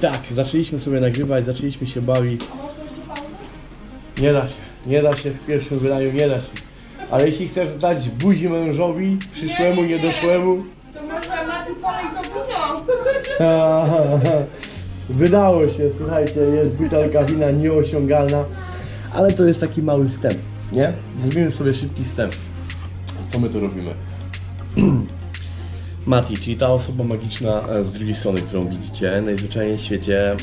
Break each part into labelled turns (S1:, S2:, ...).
S1: Tak, zaczęliśmy sobie nagrywać, zaczęliśmy się bawić. Nie da się, nie da się w pierwszym wydaniu, nie da się. Ale jeśli chcesz dać buzi mężowi, przyszłemu, niedoszłemu,
S2: To może Martin Folej to budzią.
S1: Wydało się, słuchajcie, jest butelka wina nieosiągalna, ale to jest taki mały wstęp, nie? Zrobimy sobie szybki wstęp. Co my tu robimy? Mati, czyli ta osoba magiczna e, z drugiej strony, którą widzicie, najzwyczajniej w świecie,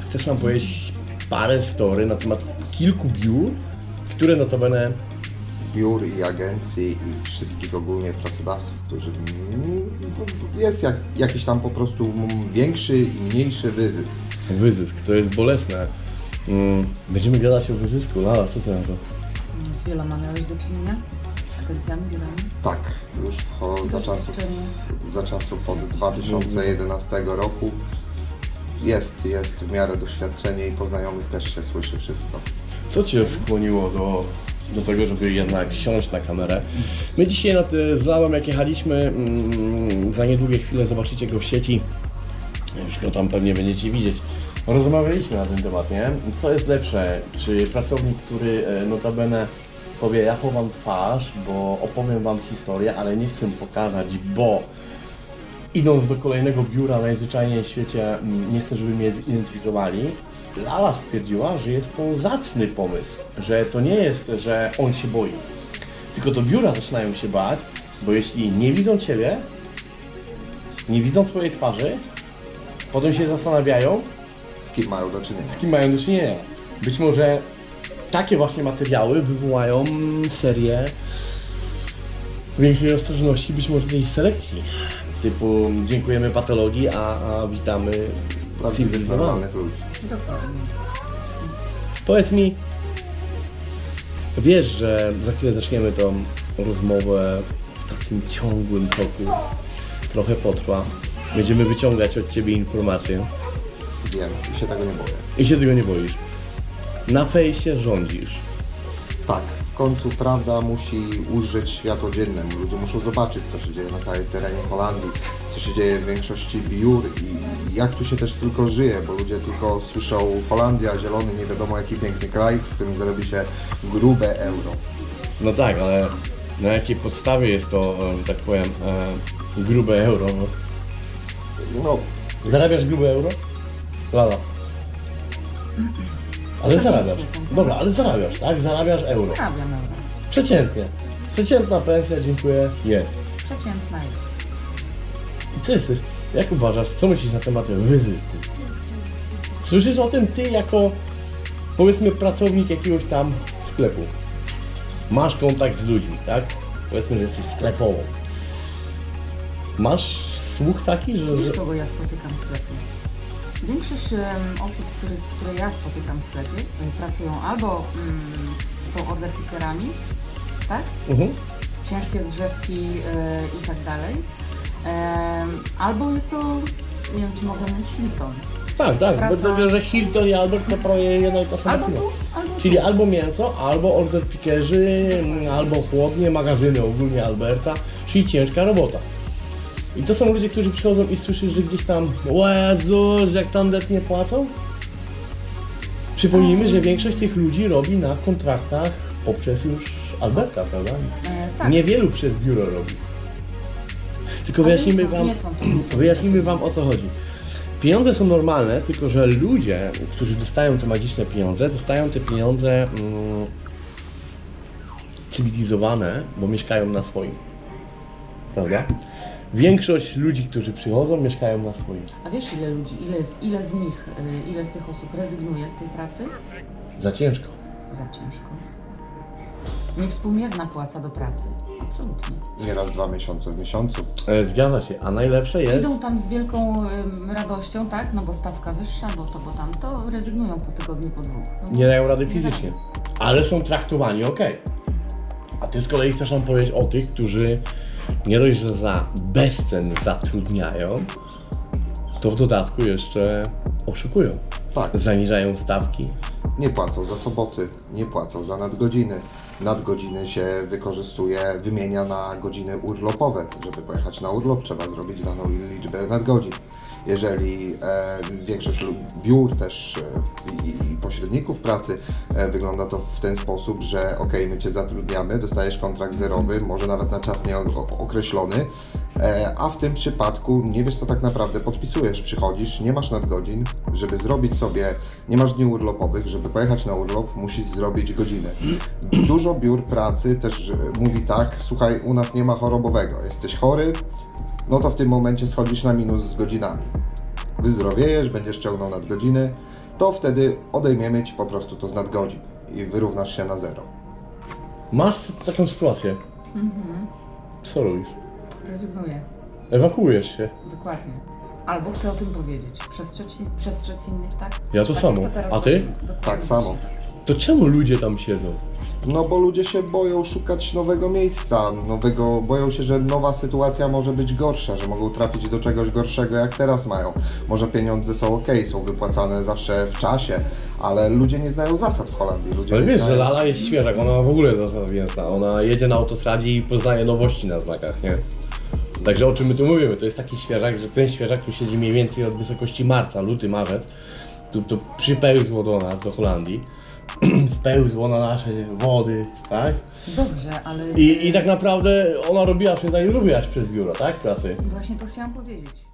S1: chcesz nam powiedzieć parę story na temat kilku biur, które notabene
S3: biur i agencji i wszystkich ogólnie pracodawców, którzy mm, jest jak, jakiś tam po prostu mm, większy i mniejszy wyzysk.
S1: wyzysk, to jest bolesne. Mm, Będziemy gadać o wyzysku, Lala, co ty na to?
S4: Z wieloma miałeś do czynienia?
S3: Tak, już po, za, czasów, za czasów od 2011 roku jest, jest w miarę doświadczenie i po znajomych też się słyszy wszystko.
S1: Co Cię skłoniło do, do tego, żeby jednak siąść na kamerę? My dzisiaj nad, z Lałą, jak jechaliśmy, mm, za niedługie chwilę zobaczycie go w sieci, już go tam pewnie będziecie widzieć. Rozmawialiśmy na ten temat, nie? Co jest lepsze? Czy pracownik, który e, notabene powie, ja chowam twarz, bo opowiem Wam historię, ale nie chcę pokazać, bo idąc do kolejnego biura najzwyczajniej w świecie, mm, nie chcę, żeby mnie zidentyfikowali. Lala stwierdziła, że jest to zacny pomysł, że to nie jest, że on się boi. Tylko to biura zaczynają się bać, bo jeśli nie widzą Ciebie, nie widzą Twojej twarzy, potem się zastanawiają,
S3: Z kim mają do czynienia?
S1: z kim mają do czynienia. Być może takie właśnie materiały wywołają serię większej ostrożności, być może jakiejś selekcji. Typu dziękujemy patologii, a, a witamy cywilizowanych.
S3: ludzi.
S4: Dokładnie.
S1: Powiedz mi, wiesz, że za chwilę zaczniemy tą rozmowę w takim ciągłym toku. Trochę potrwa. Będziemy wyciągać od Ciebie informacje
S3: Wiem i się tego nie boję.
S1: i się tego nie boisz. Na fejsie rządzisz.
S3: Tak, w końcu prawda musi ujrzeć światło dzienne. Ludzie muszą zobaczyć, co się dzieje na całym terenie Holandii, co się dzieje w większości biur i i jak tu się też tylko żyje, bo ludzie tylko słyszą Holandia, zielony, nie wiadomo jaki piękny kraj, w którym zarobi się grube euro.
S1: No tak, ale na jakiej podstawie jest to, że tak powiem, e, grube euro? No.
S3: No,
S1: Zarabiasz grube euro? Lala. Ale zarabiasz. Dobra, ale zarabiasz, tak? Zarabiasz euro.
S4: Zarabiam euro.
S1: Przeciętnie. Przeciętna pensja, dziękuję, jest.
S4: Przeciętna jest.
S1: I co jesteś? Jak uważasz, co myślisz na temat wyzysku? Słyszysz o tym ty jako, powiedzmy, pracownik jakiegoś tam sklepu. Masz kontakt z ludźmi, tak? Powiedzmy, że jesteś sklepową. Masz słuch taki, że...
S4: Wiesz,
S1: że...
S4: kogo ja spotykam w sklepie? Większość osób, które, które ja spotykam w sklepie, pracują albo mm, są order pickerami, tak?
S1: Mhm.
S4: Ciężkie zgrzewki e, i tak dalej. Albo jest to, nie wiem, czy mogę mówić Hilton.
S1: Tak, tak,
S4: Praca-
S1: bo to, że Hilton i Albert to prawie jedno i to samo
S4: Albo tu, albo tu.
S1: Czyli albo mięso, albo order pickerzy, albo chłodnie, magazyny ogólnie Alberta, czyli ciężka robota. I to są ludzie, którzy przychodzą i słyszysz, że gdzieś tam, Jezus, jak tam net nie płacą? Przypomnijmy, że większość tych ludzi robi na kontraktach poprzez już Alberta, prawda?
S4: E, tak.
S1: Niewielu przez biuro robi. Tylko
S4: Ale
S1: wyjaśnimy
S4: nie są-
S1: wam,
S4: nie są to ludzie.
S1: wyjaśnimy wam o co chodzi. Pieniądze są normalne, tylko że ludzie, którzy dostają te magiczne pieniądze, dostają te pieniądze mm, cywilizowane, bo mieszkają na swoim. Prawda? Większość ludzi, którzy przychodzą, mieszkają na swoim.
S4: A wiesz ile ludzi, ile z, ile z nich, y, ile z tych osób rezygnuje z tej pracy?
S1: Za ciężko.
S4: Za ciężko. Niewspółmierna płaca do pracy. Absolutnie.
S3: nieraz dwa miesiące w miesiącu.
S1: E, Zgadza się, a najlepsze jest.
S4: Idą tam z wielką ym, radością, tak? No bo stawka wyższa, bo to, bo tamto, rezygnują po tygodniu, po dwóch. No
S1: nie dają rady
S4: nie
S1: fizycznie, ale są traktowani ok. A ty z kolei chcesz nam powiedzieć o tych, którzy nie dość, że za bezcen zatrudniają, to w dodatku jeszcze oszukują.
S3: Tak,
S1: Zaniżają stawki.
S3: nie płacą za soboty, nie płacą za nadgodziny. Nadgodziny się wykorzystuje, wymienia na godziny urlopowe. Żeby pojechać na urlop trzeba zrobić daną liczbę nadgodzin. Jeżeli e, większość biur też e, i pośredników pracy e, wygląda to w ten sposób, że ok, my Cię zatrudniamy, dostajesz kontrakt zerowy, może nawet na czas nieokreślony, e, a w tym przypadku nie wiesz co tak naprawdę podpisujesz, przychodzisz, nie masz nadgodzin, żeby zrobić sobie, nie masz dni urlopowych, żeby pojechać na urlop, musisz zrobić godzinę. Dużo biur pracy też e, mówi tak, słuchaj, u nas nie ma chorobowego, jesteś chory, no to w tym momencie schodzisz na minus z godzinami. Wyzdrowiejesz, będziesz ciągnął nadgodziny, to wtedy odejmiemy Ci po prostu to z nadgodzin i wyrównasz się na zero.
S1: Masz taką sytuację. Co robisz?
S4: Rezygnuję.
S1: Ewakuujesz się.
S4: Dokładnie. Albo chcę o tym powiedzieć. Przestrzec, przestrzec innych, tak?
S1: Ja to
S4: tak
S1: samo.
S4: teraz
S1: A ty?
S4: Dokładnie.
S3: Tak samo.
S1: To czemu ludzie tam siedzą?
S3: No bo ludzie się boją szukać nowego miejsca, nowego, boją się, że nowa sytuacja może być gorsza, że mogą trafić do czegoś gorszego jak teraz mają. Może pieniądze są ok, są wypłacane zawsze w czasie, ale ludzie nie znają zasad w Holandii. Ludzie
S1: Ale
S3: nie
S1: wiesz, że
S3: znają...
S1: Lala jest świeżak, ona w ogóle zasad nie zna. Ona jedzie na autostradzie i poznaje nowości na znakach, nie? Także o czym my tu mówimy? To jest taki świeżak, że ten świeżak tu siedzi mniej więcej od wysokości marca, luty, marzec. Tu, tu przypełzło do nas, do Holandii. Wpełzło na nasze wody, tak?
S4: Dobrze, ale...
S1: I, I tak naprawdę ona robiła, przynajmniej lubiłaś przez biuro, tak? Pracy.
S4: Właśnie to chciałam powiedzieć.